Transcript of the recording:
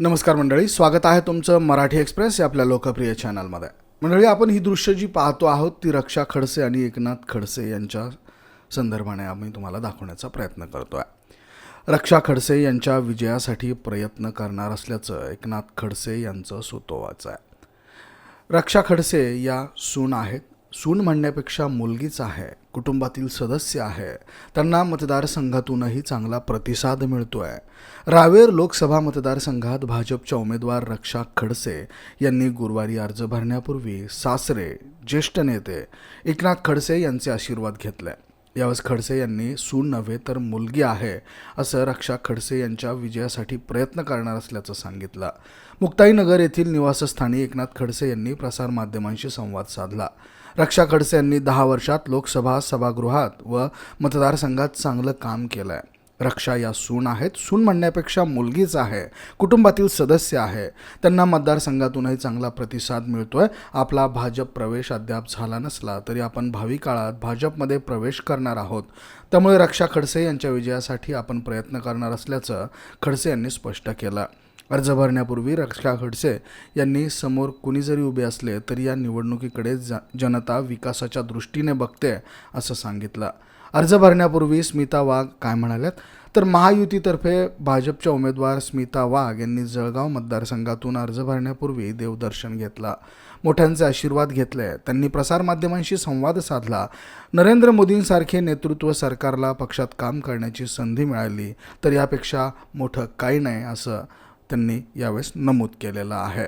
नमस्कार मंडळी स्वागत आहे तुमचं मराठी एक्सप्रेस या आपल्या लोकप्रिय चॅनलमध्ये. मंडळी आपण ही दृश्य जी पाहतो आहोत ती रक्षा खडसे आणि एकनाथ खडसे यांच्या संदर्भाने आम्ही तुम्हाला दाखवण्याचा प्रयत्न करतो आहे रक्षा खडसे यांच्या विजयासाठी प्रयत्न करणार असल्याचं एकनाथ खडसे यांचं सुतोवाचं आहे. रक्षा खडसे या सून आहेत. सून म्हणण्यापेक्षा मुलगीच आहे कुटुंबातील सदस्य आहे. त्यांना मतदारसंघातूनही चांगला प्रतिसाद मिळतो आहे रावेर लोकसभा मतदारसंघात भाजपच्या उमेदवार रक्षा खडसे यांनी गुरुवारी अर्ज भरण्यापूर्वी सासरे ज्येष्ठ नेते एकनाथ खडसे यांचे आशीर्वाद घेतले. यावेळेस खडसे यांनी सून नव्हे तर मुलगी आहे असं रक्षा खडसे यांच्या विजयासाठी प्रयत्न करणार असल्याचं सांगितलं. मुक्ताईनगर येथील निवासस्थानी एकनाथ खडसे यांनी प्रसारमाध्यमांशी संवाद साधला. रक्षा खडसे यांनी दहा वर्षात लोकसभा सभागृहात व मतदारसंघात चांगलं काम केलं आहे रक्षा या सून आहेत. सून म्हणण्यापेक्षा मुलगीच आहे. कुटुंबातील सदस्य आहे. त्यांना मतदारसंघातूनही चांगला प्रतिसाद मिळतोय. आपला भाजप प्रवेश अद्याप झाला नसला तरी आपण भावी काळात भाजपमध्ये प्रवेश करणार आहोत. त्यामुळे रक्षा खडसे यांच्या विजयासाठी आपण प्रयत्न करणार असल्याचं खडसे यांनी स्पष्ट केलं. अर्ज भरण्यापूर्वी रक्षा खडसे यांनी समोर कुणी जरी उभे असले तरी या निवडणुकीकडे जनता विकासाच्या दृष्टीने बघते असं सांगितलं. अर्ज भरण्यापूर्वी स्मिता वाघ काय म्हणाल्यात? तर महायुतीतर्फे भाजपच्या उमेदवार स्मिता वाघ यांनी जळगाव मतदारसंघातून अर्ज भरण्यापूर्वी देवदर्शन घेतला. मोठ्यांचे आशीर्वाद घेतले. त्यांनी प्रसारमाध्यमांशी संवाद साधला. नरेंद्र मोदींसारखे नेतृत्व सरकारला पक्षात काम करण्याची संधी मिळाली. तर यापेक्षा मोठं काही नाही असं त्यांनी यावेळेस नमूद केलेलं आहे.